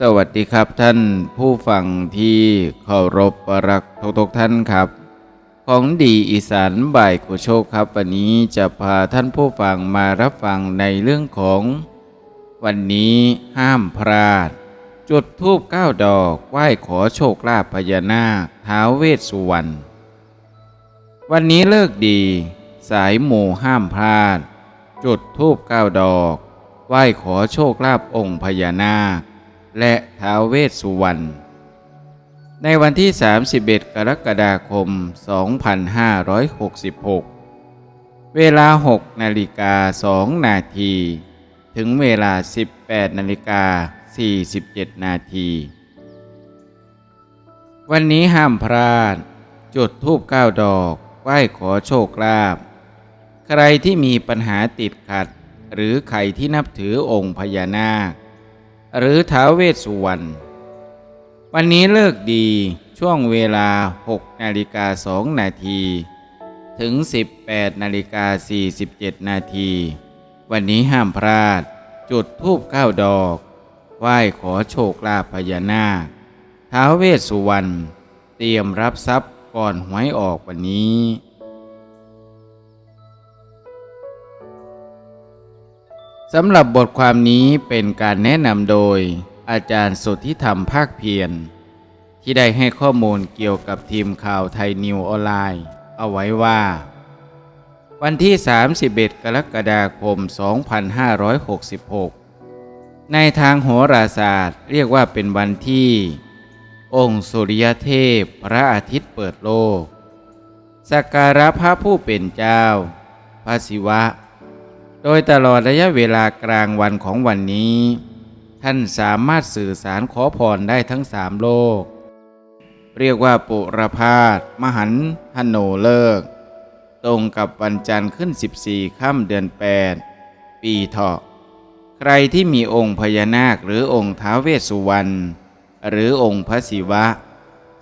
สวัสดีครับท่านผู้ฟังที่เคารพรักทุกๆท่านครับ ของดีอีสานบ่ายกุโชคครับ วันนี้จะพาท่านผู้ฟังมารับฟังในเรื่องของ วันนี้ห้ามพลาด จุดทูบเก้าดอกไหว้ขอโชคลาภพญานาคท้าเวสสุวรรณวันนี้เลิกดี สายหมู่ห้ามพลาด จุดทูบเก้าดอก ไหว้ขอโชคลาภองค์พญานาค และท้าวเวสสุวรรณ ในวันที่ 31 กรกฎาคม 2566 เวลา 6 นาฬิกา 2 นาที ถึงเวลา 18 นาฬิกา 47 นาที วันนี้ห้ามพลาด จุดทูบเก้าดอกไหว้ขอโชคลาภใครที่มีปัญหาติดขัด หรือใครที่นับถือองค์พญานาค หรือท้าวเวสสุวรรณวันนี้เลิกดีช่วงเวลา 6 นาฬิกา2นาที ถึง 18 นาฬิกา 47 นาที วันนี้ห้ามพลาด จุดทูบเก้าดอก ไหว้ขอโชคลาภพญานาค ท้าวเวสสุวรรณเตรียมรับทรัพย์ก่อนหวยออกวันนี้ สำหรับบทความนี้เป็นการแนะนำโดย อาจารย์สุทธิธรรมภาคเพียร ที่ได้ให้ข้อมูลเกี่ยวกับทีมข่าวไทยนิวออนไลน์ เอาไว้ว่า วันที่ 31 กรกฎาคม 2566 ในทางโหราศาสตร์เรียกว่าเป็นวันที่ องค์สุริยเทพพระอาทิตย์เปิดโลกสักการะพระผู้เป็นเจ้าพระศิวะ โดยตลอดระยะเวลากลางวันของวันนี้ ท่านสามารถสื่อสารขอพรได้ทั้งสามโลก เรียกว่าปุรพาสมหันธโนเลิก ตรงกับวันจันทร์ขึ้น 14ค่ำเดือน 8 ปีเถาะใครที่มีองค์พญานาคหรือองค์ท้าเวสสุวรรณหรือองค์พระศิวะ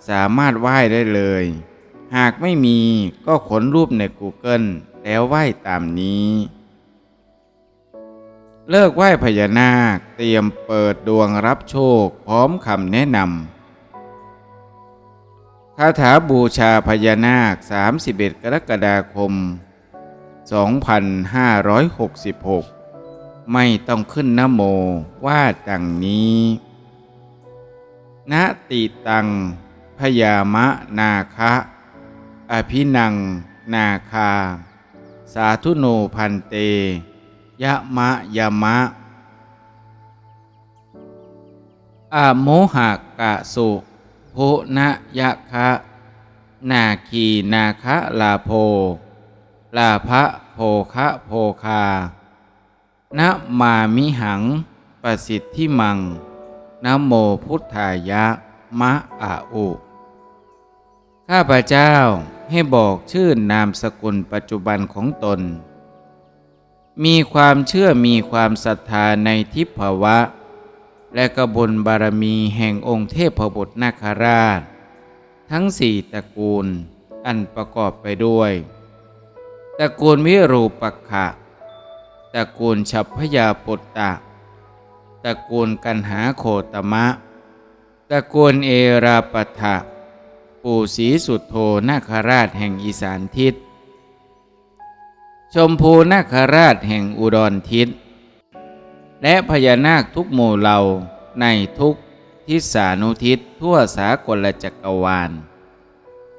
สามารถไหว้ได้เลย หากไม่มีก็ขนรูปใน Google แล้วไหว้ตามนี้ เลิกไหว้พญานาค เตรียมเปิดดวงรับโชค พร้อมคำแนะนำคาถาบูชาพญานาค 31 กรกฎาคม 2566 ไม่ต้องขึ้นนโมว่าดังนี้ณติตัง พยามะนาคะ อภินัง นาคา สาธุโนพันเต ยะมะยะมะอะโมหะกะสุโพนะยะคะนาคีนาคะลาโพ ลาภะโพคะโพคานะมามิหังประสิทธิมังนะโมพุทธายะมะอาอุ ข้าพเจ้าให้บอกชื่อนามสกุลปัจจุบันของตน มีความเชื่อมีความศรัทธาในทิพวะ และกบุญบารมีแห่งองค์เทพบุตรนาคราช ทั้งสี่ตระกูลอันประกอบไปด้วย ตระกูลวิรูปักขะตระกูลฉัพพยาปุตตะตระกูลกันหาโคตมะ ตระกูลเอราปทะปู่ศรีสุดโทนาคราชแห่งอีสานทิศ ชมพูนาคราชแห่งอุดรทิศ และพญานาคทุกหมู่เหล่าในทุกทิศานุทิศทั่วสากลจักรวาล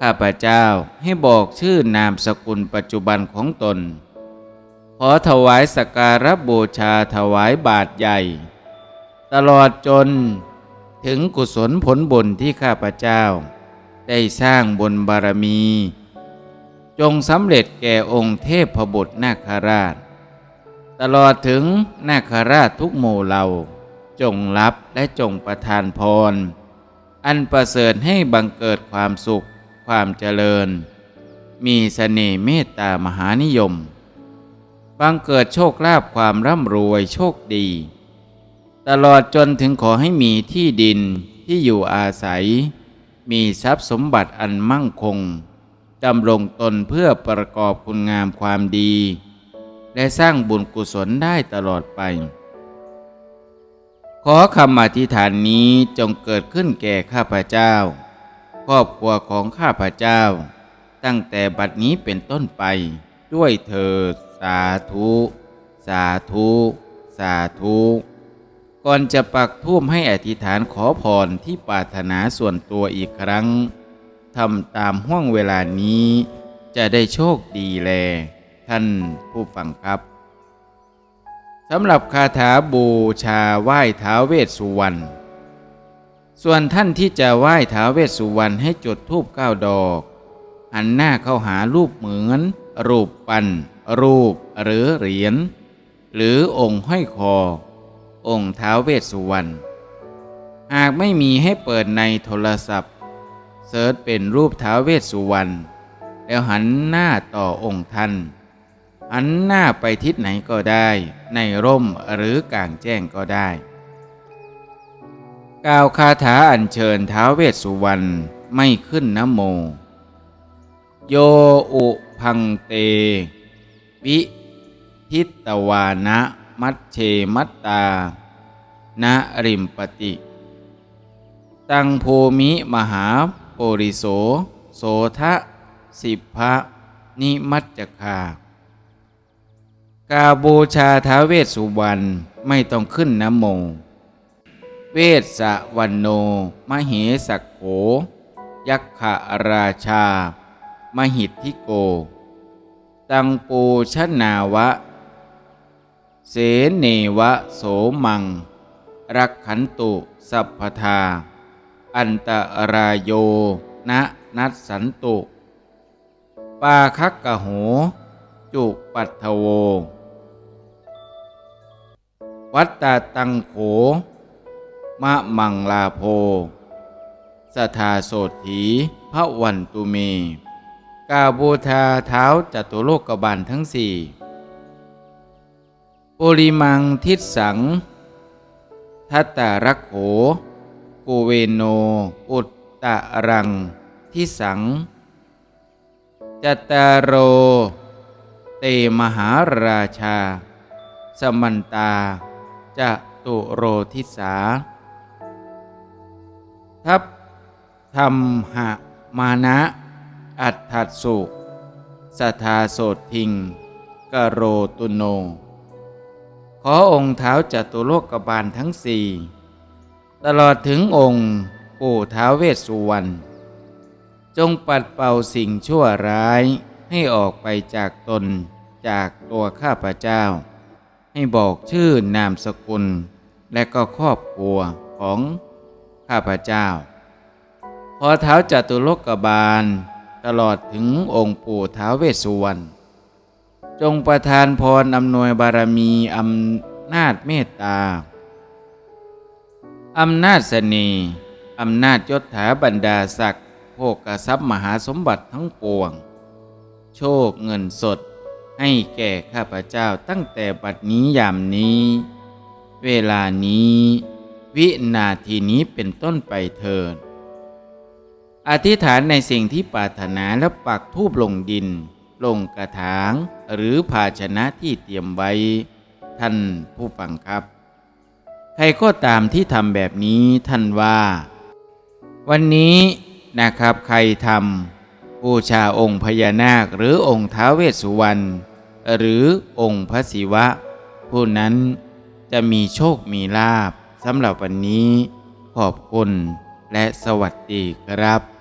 ข้าพเจ้าให้บอกชื่อนามสกุลปัจจุบันของตน ขอถวายสการะบูชาถวายบาทใหญ่ ตลอดจนถึงกุศลผลบุญที่ข้าพเจ้า ได้สร้างบุญบารมี จงสำเร็จแก่องค์เทพบุตรนาคราช ตลอดถึงนาคราชทุกหมู่เหล่า จงรับและจงประทานพร อันประเสริฐให้บังเกิดความสุข ความเจริญ มีเสน่ห์เมตตามหานิยม บังเกิดโชคลาภความร่ำรวยโชคดี ตลอดจนถึงขอให้มีที่ดินที่อยู่อาศัย มีทรัพย์สมบัติอันมั่งคง ดำรงตนเพื่อประกอบคุณงามความดี และสร้างบุญกุศลได้ตลอดไป ขอคำอธิษฐานนี้จงเกิดขึ้นแก่ข้าพเจ้า ครอบครัวของข้าพเจ้า ตั้งแต่บัดนี้เป็นต้นไป ด้วยเถิดสาธุ สาธุ สาธุก่อนจะปักทูมให้อธิษฐานขอพรที่ปรารถนาส่วนตัวอีกครั้ง ทำตามห่วงเวลานี้ จะได้โชคดีแล ท่านผู้ฟังครับสำหรับคาถาบูชาไหว้ท้าเวสสุวรรณส่วนท่านที่จะไหว้ท้าเวสสุวรรณให้จุดธูปเก้าดอกหันหน้าเข้าหารูปเหมือน รูปปั้นรูปหรือเหรียญหรือองค์ห้อยคอ องค์ท้าเวสสุวรรณหากไม่มีให้เปิดในโทรศัพท์ เซิร์ชเป็นรูปท้าเวสสุวรรณแล้วหันหน้าต่อองค์ท่าน หันหน้าไปทิศไหนก็ได้ ในร่มหรือกลางแจ้งก็ได้ กล่าวคาถาอัญเชิญท้าเวสสุวรรณไม่ขึ้นนะโม โยอุพังเต วิทิตวานะมัชเชมัตตานะริมปติ ตังโพมิมหา โปริโส โสทะสิบพะนิมัจจคากาบูชาท้าเวสสุวรรณไม่ต้องขึ้นนะโม เวสสวันโน มเหสักโข ยักขราชา มหิทธิโก ตังปูชนาวะ เสเนวะโสมัง รักขันตุสัพพทา อันตรายโยนะนัสสันตุ ปาคักกะโห จุปัตถโว วัตตาตังโข มะมังลาโพสทาโสถีพระวันตุเม กาบูชาเท้าจตุโลกบาลทั้งสี่ปุริมังทิศสังทัตตารักโข กูเวโน อุตตะรัง ทิสังจัตตารโร เตมหาราชา สมันตา จะตุโรทิสา ทัพธรรมหะมานะ อัตถัสุ สทาโสทิงกโรตุโน ขอองค์เท้าจตุโลกบาลทั้งสี่ ตลอดถึงองค์ปู่ท้าวเวสสุวรรณจงปัดเป่าสิ่งชั่วร้ายให้ออกไปจากตนจากตัวข้าพเจ้า ให้บอกชื่อนามสกุล และก็ครอบครัวของข้าพเจ้าพอเท้าจตุโลกบาล ตลอดถึงองค์ปู่ท้าวเวสสุวรรณจงประทานพรอำนวยบารมีอำนาจเมตตา อำนาจเสน่ห์อำนาจยศถาบรรดาศักดิ์โภกทรัพย์มหาสมบัติทั้งปวง โชคเงินสด ให้แก่ข้าพเจ้าตั้งแต่บัดนี้ยามนี้ เวลานี้ วินาทีนี้เป็นต้นไปเถิดอธิษฐานในสิ่งที่ปรารถนาแล้วปักทูบลงดิน ลงกระถาง หรือภาชนะที่เตรียมไว้ ท่านผู้ฟังครับ ใครก็ตามที่ทำแบบนี้ท่านว่า วันนี้นะครับใครทำบูชาองค์พญานาคหรือองค์ท้าเวสสุวรรณหรือองค์พระศิวะ ผู้นั้นจะมีโชคมีลาบสำหรับวันนี้ ขอบคุณและสวัสดีครับ